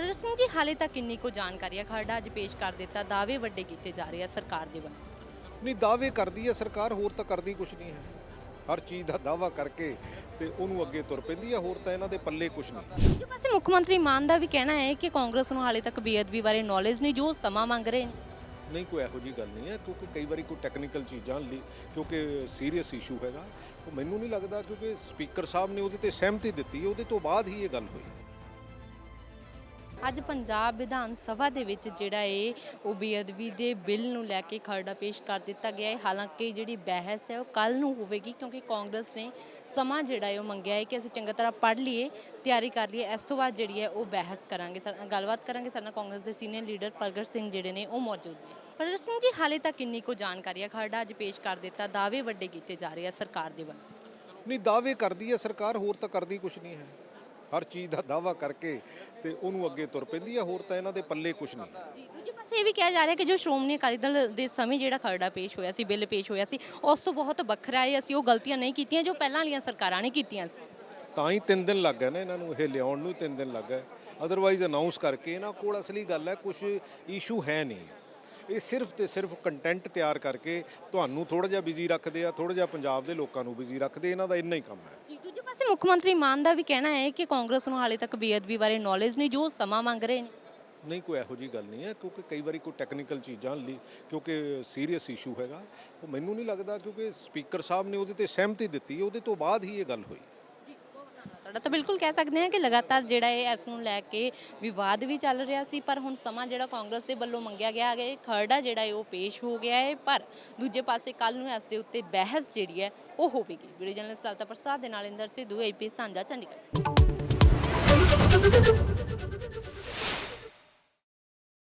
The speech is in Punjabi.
ਪ੍ਰਗਟ ਸਿੰਘ ਜੀ ਹਾਲੇ ਤੱਕ ਕਿੰਨੀ ਕੋ ਜਾਣਕਾਰੀ ਹੈ? ਖਰੜਾ ਅੱਜ ਪੇਸ਼ ਕਰ ਦਿੱਤਾ ਦਾਅਵੇ ਵੱਡੇ ਕੀਤੇ ਜਾ ਰਹੇ ਆ ਸਰਕਾਰ ਦੇ ਵੱਲੋਂ। ਨਹੀਂ ਦਾਅਵੇ ਕਰਦੀ ਹੈ ਸਰਕਾਰ ਹੋਰ ਤਾਂ ਕਰਦੀ ਕੁਝ ਨਹੀਂ ਹੈ। ਹਰ ਚੀਜ਼ ਦਾ ਦਾਅਵਾ ਕਰਕੇ ਤੇ ਉਹਨੂੰ ਅੱਗੇ ਤੁਰ ਪੈਂਦੀ ਹੈ ਹੋਰ ਤਾਂ ਇਹਨਾਂ ਦੇ ਪੱਲੇ ਕੁਝ ਨਹੀਂ। ਦੂਜੇ ਪਾਸੇ ਮੁੱਖ ਮੰਤਰੀ ਮਾਨ ਦਾ ਵੀ ਕਹਿਣਾ ਹੈ ਕਿ ਕਾਂਗਰਸ ਨੂੰ ਹਾਲੇ ਤੱਕ ਬੇਅਦਬੀ ਬਾਰੇ ਨੌਲੇਜ ਨਹੀਂ ਜੋ ਸਮਾਂ ਮੰਗ ਰਹੇ ਨੇ। ਨਹੀਂ ਕੋਈ ਇਹੋ ਜੀ ਗੱਲ ਨਹੀਂ ਹੈ ਕਿਉਂਕਿ ਕਈ ਵਾਰੀ ਕੋਈ ਟੈਕਨੀਕਲ ਚੀਜ਼ਾਂ ਲਈ ਕਿਉਂਕਿ ਸੀਰੀਅਸ ਇਸ਼ੂ ਹੈਗਾ। ਉਹ ਮੈਨੂੰ ਨਹੀਂ ਲੱਗਦਾ ਕਿਉਂਕਿ ਸਪੀਕਰ ਸਾਹਿਬ ਨੇ ਉਹਦੇ ਤੇ ਸਹਿਮਤੀ ਦਿੱਤੀ ਉਹਦੇ ਤੋਂ ਬਾਅਦ ਹੀ ਇਹ ਗੱਲ ਹੋਈ। ਅੱਜ ਪੰਜਾਬ ਵਿਧਾਨ ਸਭਾ ਦੇ ਵਿੱਚ ਜਿਹੜਾ ਏ, ਉਹ ਬੇਅਦਬੀ ਦੇ ਬਿੱਲ ਨੂੰ ਲੈ ਕੇ ਖਰੜਾ ਪੇਸ਼ ਕਰ ਦਿੱਤਾ ਗਿਆ ਹੈ ਹਾਲਾਂਕਿ ਜਿਹੜੀ ਬਹਿਸ ਹੈ, ਉਹ ਕੱਲ ਨੂੰ ਹੋਵੇਗੀ ਕਿਉਂਕਿ ਕਾਂਗਰਸ ਨੇ ਸਮਾਂ ਜਿਹੜਾ ਹੈ ਉਹ ਮੰਗਿਆ ਹੈ ਕਿ ਅਸੀਂ ਚੰਗੀ ਤਰ੍ਹਾਂ ਪੜ੍ਹ ਲਈਏ, ਤਿਆਰੀ ਕਰ ਲਈਏ। ਇਸ ਤੋਂ ਬਾਅਦ ਜਿਹੜੀ ਹੈ, ਉਹ ਬਹਿਸ ਕਰਾਂਗੇ। ਗੱਲਬਾਤ ਕਰਾਂਗੇ। ਸਾਡੇ ਨਾਲ ਕਾਂਗਰਸ ਦੇ ਸੀਨੀਅਰ ਲੀਡਰ ਪ੍ਰਗਟ ਸਿੰਘ ਜਿਹੜੇ ਨੇ, ਉਹ ਮੌਜੂਦ ਨੇ। ਪ੍ਰਗਟ ਸਿੰਘ ਜੀ, ਹਾਲੇ ਤੱਕ ਕਿੰਨੀ ਕੋ ਜਾਣਕਾਰੀ ਹੈ? ਖਰੜਾ ਅੱਜ ਪੇਸ਼ ਕਰ ਦਿੱਤਾ। ਦਾਅਵੇ ਵੱਡੇ ਕੀਤੇ ਜਾ ਰਹੇ ਆ ਸਰਕਾਰ ਦੇ ਵੱਲੋਂ। ਨਹੀਂ, ਦਾਅਵੇ ਕਰਦੀ ਹੈ ਸਰਕਾਰ, ਹੋਰ ਤਾਂ ਕਰਦੀ ਕੁਝ ਨਹੀਂ ਹੈ। ਹਰ ਚੀਜ਼ ਦਾ ਦਾਅਵਾ ਕਰਕੇ ਤੇ ਉਹਨੂੰ ਅੱਗੇ ਤੁਰ ਪੈਂਦੀ ਹੈ ਹੋਰ ਤਾਂ ਇਹਨਾਂ ਦੇ ਪੱਲੇ ਕੁਝ ਨਹੀਂ। ਜੀ ਦੂਜੇ ਪਾਸੇ ਇਹ ਵੀ ਕਿਹਾ ਜਾ ਰਿਹਾ ਕਿ ਜੋ ਸ਼੍ਰੋਮਣੀ ਅਕਾਲੀ ਦਲ ਦੇ ਸਮੇਂ ਜਿਹੜਾ ਖਰੜਾ ਪੇਸ਼ ਹੋਇਆ ਸੀ ਬਿੱਲ ਪੇਸ਼ ਹੋਇਆ ਸੀ ਉਸ ਤੋਂ ਬਹੁਤ ਵੱਖਰਾ ਹੈ ਅਸੀਂ ਉਹ ਗਲਤੀਆਂ ਨਹੀਂ ਕੀਤੀਆਂ ਜੋ ਪਹਿਲਾਂ ਵਾਲੀਆਂ ਸਰਕਾਰਾਂ ਨੇ ਕੀਤੀਆਂ ਸੀ। ਤਾਂ ਹੀ 3 ਦਿਨ ਲੱਗ ਗਏ ਨਾ ਇਹਨਾਂ ਨੂੰ ਇਹ ਲਿਆਉਣ ਨੂੰ 3 ਦਿਨ ਲੱਗ ਗਏ। ਅਦਰਵਾਈਜ਼ ਅਨਾਉਂਸ ਕਰਕੇ ਇਹਨਾਂ ਕੋਲ ਅਸਲੀ ਗੱਲ ਹੈ ਕੁਝ ਇਸ਼ੂ ਹੈ ਨਹੀਂ। ਇਹ ਸਿਰਫ ਤੇ ਸਿਰਫ ਕੰਟੈਂਟ ਤਿਆਰ ਕਰਕੇ ਤੁਹਾਨੂੰ ਥੋੜਾ ਜਿਹਾ ਬਿਜ਼ੀ ਰੱਖਦੇ ਆ ਥੋੜਾ ਜਿਹਾ ਪੰਜਾਬ ਦੇ ਲੋਕਾਂ ਨੂੰ ਬਿਜ਼ੀ ਰੱਖਦੇ ਇਹਨਾਂ ਦਾ ਇੰਨਾ ਹੀ ਕੰਮ ਹੈ। ਜੀ ਦੂਜੇ ਪਾਸੇ ਮੁੱਖ ਮੰਤਰੀ ਮਾਨ ਦਾ ਵੀ ਕਹਿਣਾ ਹੈ ਕਿ ਕਾਂਗਰਸ ਨੂੰ ਹਾਲੇ ਤੱਕ ਬੇਅਦਬੀ ਬਾਰੇ ਨੌਲੇਜ ਨਹੀਂ ਜੋ ਸਮਾਂ ਮੰਗ ਰਹੇ ਨੇ। ਨਹੀਂ ਕੋਈ ਇਹੋ ਜੀ ਗੱਲ ਨਹੀਂ ਹੈ ਕਿਉਂਕਿ ਕਈ ਵਾਰੀ ਕੋਈ ਟੈਕਨੀਕਲ ਚੀਜ਼ਾਂ ਲਈ ਕਿਉਂਕਿ ਸੀਰੀਅਸ ਇਸ਼ੂ ਹੈਗਾ ਉਹ ਮੈਨੂੰ ਨਹੀਂ ਲੱਗਦਾ ਕਿਉਂਕਿ ਸਪੀਕਰ ਸਾਹਿਬ ਨੇ ਉਹਦੇ ਤੇ ਸਹਿਮਤੀ ਦਿੱਤੀ ਉਹਦੇ ਤੋਂ ਬਾਅਦ ਹੀ ਇਹ ਗੱਲ ਹੋਈ। ਤੁਹਾਡਾ ਤਾਂ ਬਿਲਕੁਲ ਕਹਿ ਸਕਦੇ ਹਾਂ ਕਿ ਲਗਾਤਾਰ ਜਿਹੜਾ ਇਹ ਇਸ ਨੂੰ ਲੈ ਕੇ ਵਿਵਾਦ ਵੀ ਚੱਲ ਰਿਹਾ ਸੀ, ਪਰ ਹੁਣ ਸਮਾਂ ਜਿਹੜਾ ਕਾਂਗਰਸ ਦੇ ਵੱਲੋਂ ਮੰਗਿਆ ਗਿਆ ਹੈ, ਖਰੜਾ ਜਿਹੜਾ ਹੈ ਉਹ ਪੇਸ਼ ਹੋ ਗਿਆ ਹੈ, ਪਰ ਦੂਜੇ ਪਾਸੇ ਕੱਲ ਨੂੰ ਇਸ ਦੇ ਉੱਤੇ ਬਹਿਸ ਜਿਹੜੀ ਹੈ, ਉਹ ਹੋਵੇਗੀ। ਵੀਡੀਓ ਜਰਨਲਿਸਟ ਲਲਤਾ ਪ੍ਰਸਾਦ ਦੇ ਨਾਲ ਇੰਦਰ ਸਿੱਧੂ ਏਪੀ ਸਾਂਝਾ, ਚੰਡੀਗੜ੍ਹ।